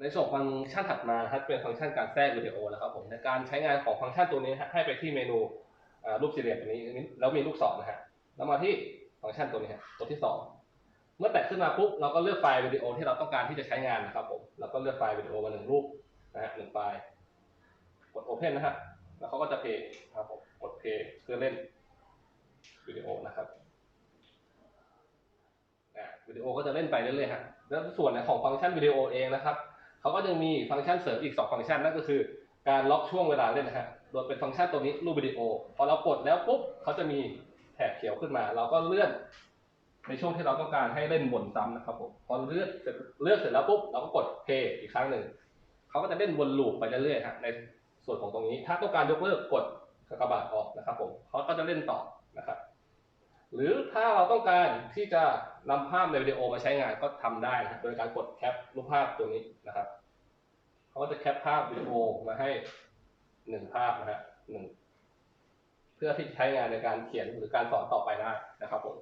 ในส่วนฟังก์ชันถัดมาครับเป็นฟังก์ชันการแทรกวิดีโอนะครับผมในการใช้งานของฟังก์ชันตัวนี้ให้ไปที่เมนูรูปสี่เหลี่ยมตัวนี้แล้วมีลูกศรนะฮะแล้วมาที่ฟังก์ชันตัวนี้ฮะตัวที่สองเมื่อแตะขึ้นมาปุ๊บเราก็เลือกไฟล์วิดีโอที่เราต้องการที่จะใช้งานนะครับผมเราก็เลือกไฟล์วิดีโอมาหนึ่งรูปนะฮะหนึ่งไฟล์กด Open นนะฮะแล้วเขาก็จะเพย์ครับผมกดเพย์เพื่อเล่นวิดีโอนะครับวิดีโอก็จะเล่นไปเรื่อยๆฮะแล้วส่วนของฟังก์ชันวิดีโอเองนะครับ เขาก็ยังมีฟังก์ชันเสริมอีก 2 ฟังก์ชันนั่นก็คือการล็อกช่วงเวลาเล่นนะฮะ โดยเป็นฟังก์ชันตัวนี้รูปวิดีโอ พอเรากดแล้วปุ๊บเขาจะมีแถบเขียวขึ้นมา เราก็เลื่อนในช่วงที่เราต้องการให้เล่นวนซ้ำนะครับผม พอเลือกเสร็จเลือกเสร็จแล้วปุ๊บเราก็กดเพย์อีกครั้งหนึ่ง เขาก็จะเล่นวนลูปไปเรื่อยๆฮะในส่วนของตรงนี้ ถ้าต้องการยกเลิกกดกระบาดออกนะครับผมเขาก็จะเล่นต่อนะครับ หรือถ้าเราต้องการที่จะนำภาพในวิดีโอมาใช้งานก็ทำได้โดยการกดแคปรูปภาพตัวนี้นะครับเขาก็จะแคปภาพวิดีโอมาให้หนึ่งภาพนะฮะหนึ่งเพื่อที่จะใช้งานในการเขียนหรือการสอนต่อไปได้นะครับผม